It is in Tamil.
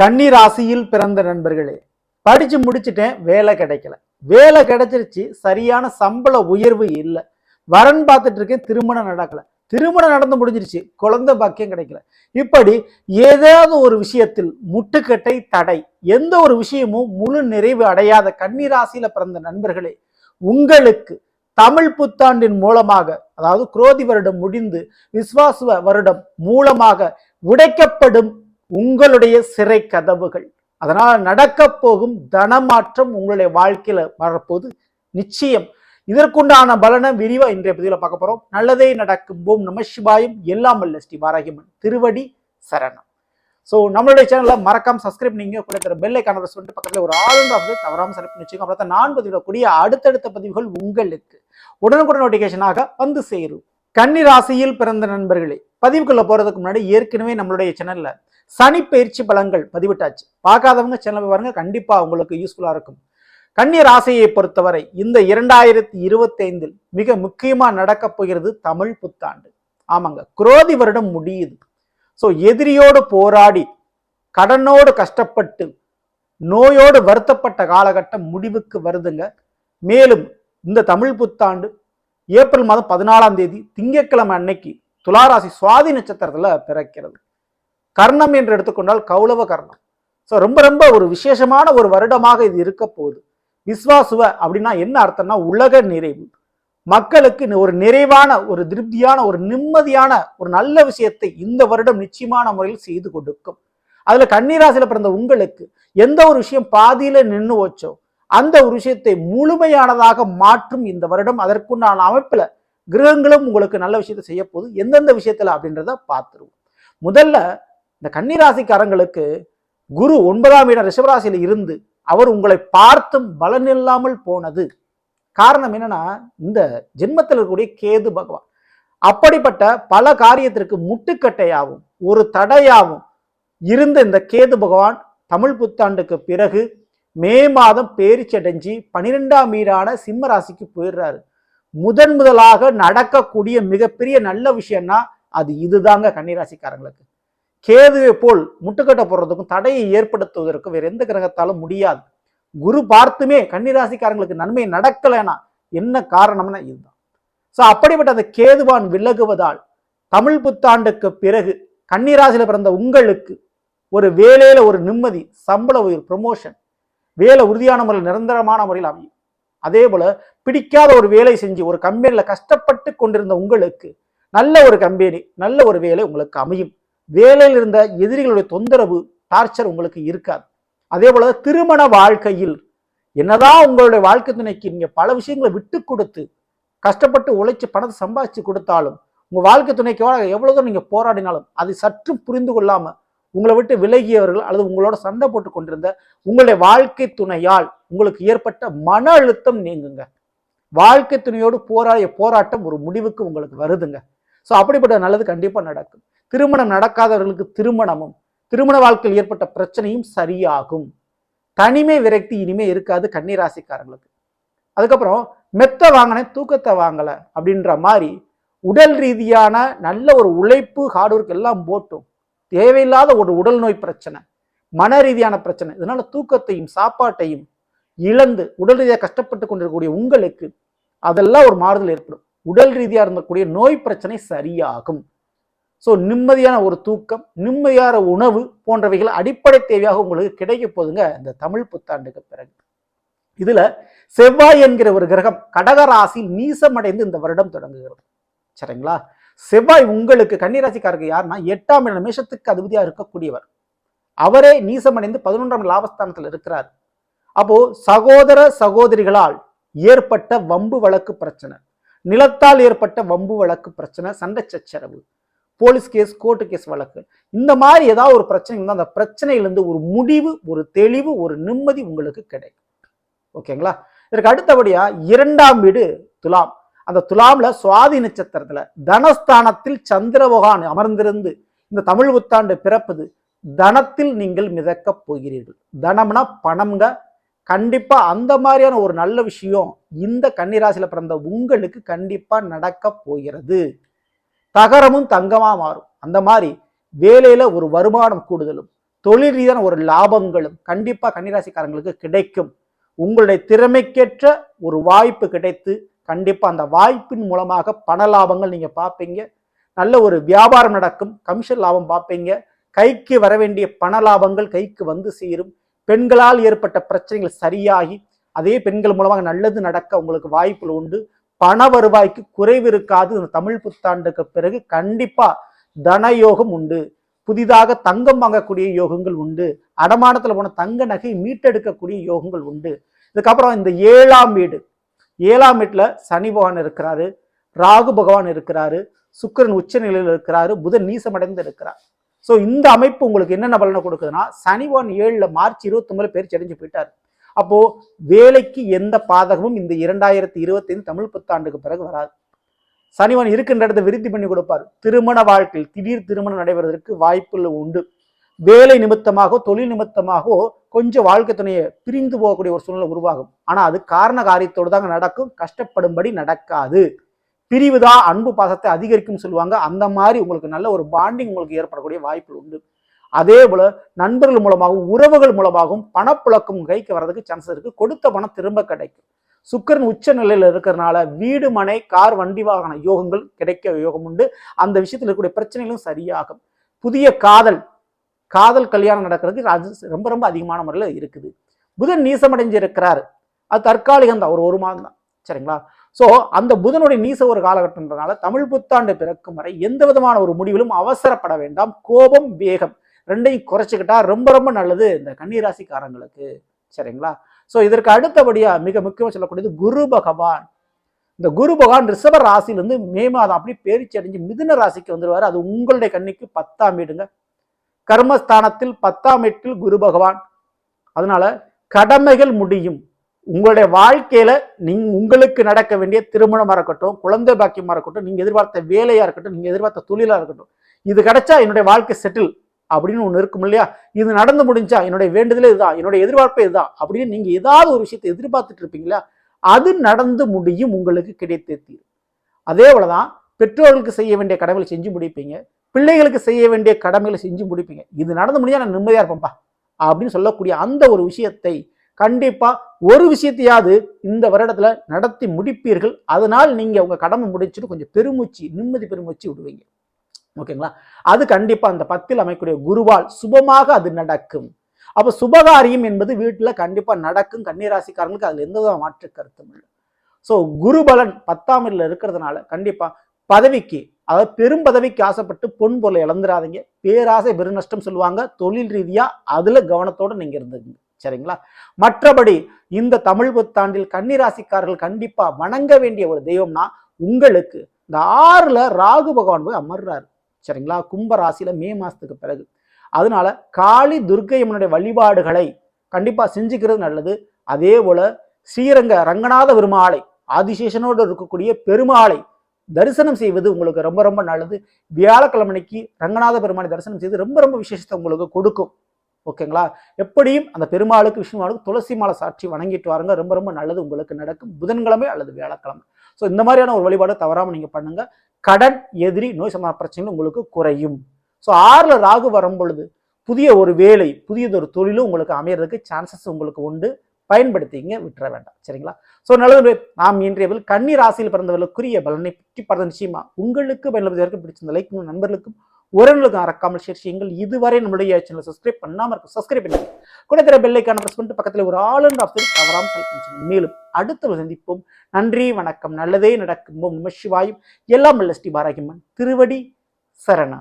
கன்னி ராசியில் பிறந்த நண்பர்களே படிச்சு முடிச்சிட்டேன் வேலை கிடைக்கல. வேலை கிடைச்சிருச்சு சரியான சம்பள உயர்வு இல்லை. வரன் பார்த்துட்டு இருக்கேன் திருமணம் நடக்கல. திருமணம் நடந்து முடிஞ்சிருச்சு குழந்தை பாக்கியம் கிடைக்கல. இப்படி ஏதாவது ஒரு விஷயத்தில் முட்டுக்கட்டை தடை எந்த ஒரு விஷயமும் முழு நிறைவு அடையாத கன்னி ராசியில பிறந்த நண்பர்களே உங்களுக்கு தமிழ் புத்தாண்டின் மூலமாக அதாவது குரோதி வருடம் முடிந்து விஸ்வாசுவ வருடம் மூலமாக உடைக்கப்படும் உங்களுடைய சிறை கதவுகள். அதனால் நடக்க போகும் தனமாற்றம் உங்களுடைய வாழ்க்கையில் வரப்போது நிச்சயம். இதற்குண்டான பலனை விரிவா இன்றைய பதிவில் பார்க்க போகிறோம் நல்லதே நடக்கும். போம் நம சிவாயும். எல்லாம் அல்ல ஸ்ரீ வாராகியம்மன். திருவடி சரணம். ஸோ நம்மளுடைய சேனலில் மறக்காம சப்ஸ்கிரைப் நீங்க கூட தர பெல்லை ஐக்கான சொல்லிட்டு பக்கத்தில் ஒரு ஆளுநர் வந்து தவறாம செலக்ட் பண்ணி வச்சுக்கோங்க. அப்புறம் நான் பதிவிடக்கூடிய அடுத்தடுத்த பதிவுகள் உங்களுக்கு உடனுக்குடன் நோட்டிஃபிகேஷனாக வந்து சேரும். கன்னி ராசியில் பிறந்த நண்பர்களே பதிவுக்குள்ளே போகிறதுக்கு முன்னாடி ஏற்கனவே நம்மளுடைய சேனலில் சனி பயிற்சி பலன்கள் பதிவிட்டாச்சு. பார்க்காதவங்க சேனல் பாருங்க கண்டிப்பா உங்களுக்கு யூஸ்ஃபுல்லா இருக்கும். கன்னி ராசியை பொறுத்தவரை இந்த இரண்டாயிரத்தி இருபத்தி ஐந்தில் மிக முக்கியமா நடக்க போகிறது தமிழ் புத்தாண்டு. ஆமாங்க குரோதி வருடம் முடியுது. ஸோ எதிரியோடு போராடி கடனோடு கஷ்டப்பட்டு நோயோடு வருத்தப்பட்ட காலகட்டம் முடிவுக்கு வருதுங்க. மேலும் இந்த தமிழ் புத்தாண்டு ஏப்ரல் மாதம் பதினாலாம் தேதி திங்கட்கிழமை அன்னைக்கு துளாராசி சுவாதி நட்சத்திரத்தில் பிறக்கிறது. கர்ணம் என்று எடுத்துக்கொண்டால் கௌளவ கர்ணம். ஸோ ரொம்ப ரொம்ப ஒரு விசேஷமான ஒரு வருடமாக இது இருக்க போகுது. விஸ்வாசுவ அப்படின்னா என்ன அர்த்தம்னா உலக நிறைவு. மக்களுக்கு ஒரு நிறைவான ஒரு திருப்தியான ஒரு நிம்மதியான ஒரு நல்ல விஷயத்தை இந்த வருடம் நிச்சயமான முறையில் செய்து கொடுக்கும். அதுல கன்னிராசியில பிறந்த உங்களுக்கு எந்த ஒரு விஷயம் பாதியில நின்று வச்சோ அந்த ஒரு விஷயத்தை முழுமையானதாக மாற்றும் இந்த வருடம். அதற்குண்டான அமைப்புல கிரகங்களும் உங்களுக்கு நல்ல விஷயத்தை செய்ய போகுது. எந்தெந்த விஷயத்துல அப்படின்றத பார்த்துருவோம். முதல்ல இந்த கன்னிராசிக்காரங்களுக்கு குரு ஒன்பதாம் இடம் ரிஷபராசியில் இருந்து அவர் உங்களை பார்த்தும் பலன் இல்லாமல் போனது. காரணம் என்னன்னா இந்த ஜென்மத்தில் இருக்கக்கூடிய கேது பகவான். அப்படிப்பட்ட பல காரியத்திற்கு முட்டுக்கட்டையாகும் ஒரு தடையாகும் இருந்த இந்த கேது பகவான் தமிழ் புத்தாண்டுக்கு பிறகு மே மாதம் பேரிச்சடைஞ்சி பனிரெண்டாம் வீடான சிம்ம ராசிக்கு போயிடுறாரு. முதன் முதலாக நடக்கக்கூடிய மிகப்பெரிய நல்ல விஷயம்னா அது இதுதாங்க கன்னிராசிக்காரங்களுக்கு. கேதுவை போல் முட்டுக்கட்டை போடுறதுக்கும் தடையை ஏற்படுத்துவதற்கும் வேற எந்த கிரகத்தாலும் முடியாது. குரு பார்த்துமே கன்னிராசிக்காரங்களுக்கு நன்மை நடக்கலைன்னா என்ன காரணம்னா இதுதான். ஸோ அப்படிப்பட்ட அந்த கேதுவான் விலகுவதால் தமிழ் புத்தாண்டுக்கு பிறகு கன்னிராசியில் பிறந்த உங்களுக்கு ஒரு வேலையில ஒரு நிம்மதி சம்பள உயிர் ப்ரொமோஷன் வேலை உறுதியான முறையில் நிரந்தரமான முறையில் அமையும். அதே போல பிடிக்காத ஒரு வேலை செஞ்சு ஒரு கம்பெனியில் கஷ்டப்பட்டு கொண்டிருந்த உங்களுக்கு நல்ல ஒரு கம்பெனி நல்ல ஒரு வேலை உங்களுக்கு அமையும். வேலையில் இருந்த எதிரிகளுடைய தொந்தரவு டார்ச்சர் உங்களுக்கு இருக்காது. அதே போல திருமண வாழ்க்கையில் என்னதான் உங்களுடைய வாழ்க்கை துணைக்கு நீங்கள் பல விஷயங்களை விட்டு கொடுத்து கஷ்டப்பட்டு உழைச்சி பணத்தை சம்பாதிச்சு கொடுத்தாலும் உங்கள் வாழ்க்கை துணைக்காக எவ்வளோ தூரம் போராடினாலும் அதை சற்றும் புரிந்து கொள்ளாமல் உங்களை விட்டு விலகியவர்கள் அல்லது உங்களோட சண்டை போட்டு கொண்டிருந்த உங்களுடைய வாழ்க்கை துணையால் உங்களுக்கு ஏற்பட்ட மன அழுத்தம் நீங்குங்க. வாழ்க்கை துணையோடு போராடிய போராட்டம் ஒரு முடிவுக்கு உங்களுக்கு வருதுங்க. ஸோ அப்படிப்பட்ட நல்லது கண்டிப்பாக நடக்கும். திருமணம் நடக்காதவர்களுக்கு திருமணமும் திருமண வாழ்க்கையில் ஏற்பட்ட பிரச்சனையும் சரியாகும். தனிமை விரக்தி இனிமே இருக்காது கன்னிராசிக்காரங்களுக்கு. அதுக்கப்புறம் மெத்த வாங்கினேன் தூக்கத்தை வாங்கலை அப்படின்ற மாதிரி உடல் ரீதியான நல்ல ஒரு உழைப்பு ஹார்ட் ஒர்க் எல்லாம் போட்டும். தேவையில்லாத ஒரு உடல் நோய் பிரச்சனை மன ரீதியான பிரச்சனை. இதனால தூக்கத்தையும் சாப்பாட்டையும் இழந்து உடல் ரீதியாக கஷ்டப்பட்டு கொண்டிருக்கக்கூடிய உங்களுக்கு அதெல்லாம் ஒரு மாறுதல் ஏற்படும். உடல் ரீதியாக இருந்தக்கூடிய நோய் பிரச்சனை சரியாகும். ஸோ நிம்மதியான ஒரு தூக்கம் நிம்மதியான உணவு போன்றவைகள் அடிப்படை தேவையாக உங்களுக்கு கிடைக்க போதுங்க இந்த தமிழ் புத்தாண்டுக்கு பிறகு. இதுல செவ்வாய் என்கிற ஒரு கிரகம் கடகராசி நீசமடைந்து இந்த வருடம் தொடங்குகிறது. சரிங்களா? செவ்வாய் உங்களுக்கு கன்னிராசிக்காரருக்கு யாருன்னா எட்டாம் இடம் மேஷத்துக்கு அதிபதியாக இருக்கக்கூடியவர். அவரே நீசமடைந்து பதினொன்றாம் லாபஸ்தானத்தில் இருக்கிறார். அப்போ சகோதர சகோதரிகளால் ஏற்பட்ட வம்பு வழக்கு பிரச்சனை. நிலத்தால் ஏற்பட்ட வம்பு வழக்கு பிரச்சனை சண்டை சச்சரவு. போலீஸ் கேஸ் கோர்ட்டு கேஸ் வழக்கு. இந்த மாதிரி ஏதாவது ஒரு பிரச்சனை இருந்தால் அந்த பிரச்சனையிலேருந்து ஒரு முடிவு ஒரு தெளிவு ஒரு நிம்மதி உங்களுக்கு கிடைக்கும். ஓகேங்களா? இதற்கு அடுத்தபடியாக இரண்டாம் வீடு துலாம். அந்த துலாம்ல சுவாதி நட்சத்திரத்தில் தனஸ்தானத்தில் சந்திரபகவான் அமர்ந்திருந்து இந்த தமிழ் புத்தாண்டு பிறப்பது. தனத்தில் நீங்கள் மிதக்கப் போகிறீர்கள். தனம்னா பணம்ங்க. கண்டிப்பா அந்த மாதிரியான ஒரு நல்ல விஷயம் இந்த கன்னிராசியில பிறந்த உங்களுக்கு கண்டிப்பா நடக்க போகிறது. தகரமும் தங்கமாக மாறும். அந்த மாதிரி வேலையில் ஒரு வருமானம் கூடுதலும் தொழில் ரீதியான ஒரு லாபங்களும் கண்டிப்பாக கன்னிராசிக்காரங்களுக்கு கிடைக்கும். உங்களுடைய திறமைக்கேற்ற ஒரு வாய்ப்பு கிடைத்து கண்டிப்பாக அந்த வாய்ப்பின் மூலமாக பண லாபங்கள் நீங்கள் பார்ப்பீங்க. நல்ல ஒரு வியாபாரம் நடக்கும் கமிஷன் லாபம் பார்ப்பீங்க. கைக்கு வர வேண்டிய பண லாபங்கள் கைக்கு வந்து சேரும். பெண்களால் ஏற்பட்ட பிரச்சனைகள் சரியாகி அதே பெண்கள் மூலமாக நல்லது நடக்க உங்களுக்கு வாய்ப்புகள் உண்டு. பண வருவாய்க்கு குறைவு இருக்காது இந்த தமிழ் புத்தாண்டுக்கு பிறகு கண்டிப்பா தனயோகம் உண்டு. புதிதாக தங்கம் வாங்கக்கூடிய யோகங்கள் உண்டு. அடமானத்துல போன தங்க நகை மீட்டெடுக்கக்கூடிய யோகங்கள் உண்டு. இதுக்கப்புறம் இந்த ஏழாம் வீடு. ஏழாம் வீட்டுல சனி பகவான் இருக்கிறாரு. ராகு பகவான் இருக்கிறாரு. சுக்கிரன் உச்ச நிலையில் இருக்கிறாரு. புதன் நீசமடைந்து இருக்கிறார். ஸோ இந்த அமைப்பு உங்களுக்கு என்னென்ன பலனை கொடுக்குதுன்னா சனி பகவான் மார்ச் இருபத்தொன்பதுல பேர் செடிஞ்சு போயிட்டார். அப்போ வேலைக்கு எந்த பாதகமும் இந்த இரண்டாயிரத்தி இருபத்தைந்து தமிழ் புத்தாண்டுக்கு பிறகு வராது. சனிவன் இருக்கின்ற இடத்தை விருத்தி பண்ணி கொடுப்பார். திருமண வாழ்க்கையில் திடீர் திருமணம் நடைபெறுவதற்கு வாய்ப்புகள் உண்டு. வேலை நிமித்தமாகவோ தொழில் நிமித்தமாகவோ கொஞ்சம் வாழ்க்கை துணையை பிரிந்து போகக்கூடிய ஒரு சூழ்நிலை உருவாகும். ஆனா அது காரண காரியத்தோடு தாங்க நடக்கும். கஷ்டப்படும்படி நடக்காது. பிரிவுதான் அன்பு பாசத்தை அதிகரிக்கும் சொல்லுவாங்க. அந்த மாதிரி உங்களுக்கு நல்ல ஒரு பாண்டிங் உங்களுக்கு ஏற்படக்கூடிய வாய்ப்புகள் உண்டு. அதே போல நண்பர்கள் மூலமாகவும் உறவுகள் மூலமாகவும் பணப்புழக்கம் கைக்கு வர்றதுக்கு சான்சஸ் இருக்கு. கொடுத்த பணம் திரும்ப கிடைக்கும். சுக்கரன் உச்ச நிலையில் இருக்கிறனால வீடு மனை கார் வண்டி வாகன யோகங்கள் கிடைக்க யோகம் உண்டு. அந்த விஷயத்தில் இருக்கக்கூடிய பிரச்சனைகளும் சரியாகும். புதிய காதல் காதல் கல்யாணம் நடக்கிறதுக்கு அது ரொம்ப ரொம்ப அதிகமான முறையில் இருக்குது. புதன் நீசமடைஞ்சு இருக்கிறாரு அது தற்காலிகம் தான் ஒரு ஒரு மாதம் தான். சரிங்களா? ஸோ அந்த புதனுடைய நீச ஒரு காலகட்டம்ன்றதுனால தமிழ் புத்தாண்டு பிறக்கும் வரை எந்த விதமான ஒரு முடிவிலும் அவசரப்பட வேண்டாம். கோபம் வேகம். ரெண்டையும் குறைச்சிக்கிட்டா ரொம்ப ரொம்ப நல்லது இந்த கன்னிராசிக்காரங்களுக்கு. சரிங்களா? ஸோ இதற்கு அடுத்தபடியாக மிக முக்கியமாக சொல்லக்கூடியது குரு பகவான். இந்த குரு பகவான் ரிஷப ராசியிலேருந்து மே மாதம் அப்படி பேரிச்சு அடைஞ்சு மிதுன ராசிக்கு வந்துடுவார் அது உங்களுடைய கண்ணிக்கு பத்தாம் வீடுங்க. கர்மஸ்தானத்தில் பத்தாம் வீட்டில் குரு பகவான். அதனால கடமைகள் முடியும். உங்களுடைய வாழ்க்கையில நீங்க உங்களுக்கு நடக்க வேண்டிய திருமணமா இருக்கட்டும் குழந்தை பாக்கியமா இருக்கட்டும் நீங்க எதிர்பார்த்த வேலையா இருக்கட்டும் நீங்க எதிர்பார்த்த தொழிலா இருக்கட்டும் இது கிடைச்சா என்னுடைய வாழ்க்கை செட்டில் அப்படின்னு ஒன்று இருக்கும் இல்லையா? இது நடந்து முடிஞ்சா என்னுடைய வேண்டுதலே இதுதான் என்னுடைய எதிர்பார்ப்பே இதுதான் அப்படின்னு நீங்கள் ஏதாவது ஒரு விஷயத்தை எதிர்பார்த்துட்டு இருப்பீங்களா அது நடந்து முடியும் உங்களுக்கு கிடைத்தே தீரும். அதே போலதான் பெற்றோர்களுக்கு செய்ய வேண்டிய கடமைகளை செஞ்சு முடிப்பீங்க பிள்ளைகளுக்கு செய்ய வேண்டிய கடமைகளை செஞ்சு முடிப்பீங்க. இது நடந்து முடிஞ்சா நான் நிம்மதியாக இருப்பேன்ப்பா அப்படின்னு சொல்லக்கூடிய அந்த ஒரு விஷயத்தை கண்டிப்பாக ஒரு விஷயத்தையாவது இந்த வருடத்தில் நடத்தி முடிப்பீர்கள். அதனால் நீங்கள் உங்கள் கடமை முடிச்சுட்டு கொஞ்சம் பெருமூச்சு நிம்மதி பெருமூச்சு விடுவீங்க. ஓகேங்களா? அது கண்டிப்பா அந்த பத்தில் அமைக்கக்கூடிய குருவால் சுபமாக அது நடக்கும். அப்ப சுபகாரியம் என்பது வீட்டுல கண்டிப்பா நடக்கும். கன்னிராசிக்காரங்களுக்கு அதுல எந்த வித மாற்று கருத்தும் இல்லை. ஸோ குருபலன் பத்தாம் இடத்துல இருக்கிறதுனால கண்டிப்பா பதவிக்கு அதாவது பெரும் பதவிக்கு ஆசைப்பட்டு பொன் பொருளை இழந்துடாதீங்க பேராசை பெருநஷ்டம் சொல்லுவாங்க. தொழில் ரீதியா அதுல கவனத்தோட நீங்க இருந்துங்க சரிங்களா? மற்றபடி இந்த தமிழ் புத்தாண்டில் கன்னிராசிக்காரர்கள் கண்டிப்பா வணங்க வேண்டிய ஒரு தெய்வம்னா உங்களுக்கு இந்த ஆறுல ராகு பகவான் போய் அமர்றாரு. சரிங்களா? கும்ப ராசியில் மே மாதத்துக்கு பிறகு. அதனால காளி துர்க்கை அம்மனுடைய வழிபாடுகளை கண்டிப்பாக செஞ்சுக்கிறது நல்லது. அதே போல் ஸ்ரீரங்க ரங்கநாத பெருமாளை ஆதிசேஷனோடு இருக்கக்கூடிய பெருமாளை தரிசனம் செய்வது உங்களுக்கு ரொம்ப ரொம்ப நல்லது. வியாழக்கிழமைக்கு ரங்கநாத பெருமாளை தரிசனம் செய்து ரொம்ப ரொம்ப விசேஷத்தை உங்களுக்கு கொடுக்கும். ஓகேங்களா? எப்படியும் அந்த பெருமாளுக்கு விஷ்ணுவாளுக்கு துளசி மாலை சாட்சி வணங்கிட்டு வாருங்க. ரொம்ப ரொம்ப நல்லது உங்களுக்கு நடக்கும். புதன்கிழமை அல்லது வியாழக்கிழமை. ஸோ இந்த மாதிரியான ஒரு வழிபாடு தவறாமல் நீங்கள் பண்ணுங்கள் கடன் எதிரி நோய் சம்பந்த பிரச்சனைகள் உங்களுக்கு குறையும். ஸோ ஆறில் ராகு வரும் பொழுது புதிய ஒரு வேலை புதியதொரு தொழிலும் உங்களுக்கு அமையறதுக்கு சான்சஸ் உங்களுக்கு உண்டு. பயன்படுத்திங்க விட்டுற வேண்டாம். சரிங்களா? ஸோ நல்லது நாம் இன்றையவில் கன்னி ராசியில் பிறந்தவர்களுக்குரிய பலனை பற்றி பரத நிச்சயமா உங்களுக்கு பயன்படுத்துவதற்கு பிடிச்சிருந்த லைக் நண்பர்களுக்கும் உறவுகளுக்கு மறக்காமல் ஷேர் செய்யுங்கள் இதுவரை நம்மளுடைய சேனல் சப்ஸ்கிரைப் பண்ணாமல் இருக்கும் சப்ஸ்கிரைப் பண்ணுங்க கூட தர பெல்லைக்கான ப்ரெஸ் பண்ணிட்டு பக்கத்தில் ஒரு ஆல் அண்ட் ஆஃப் தவறாமல் செலக்ட் மேலும் அடுத்த சந்திப்போம். நன்றி வணக்கம். நல்லதே நடக்கும். ஓம் நம சிவாயும். எல்லாம் நல்ல ஸ்ரீ பாராகிம்மன் திருவடி சரணா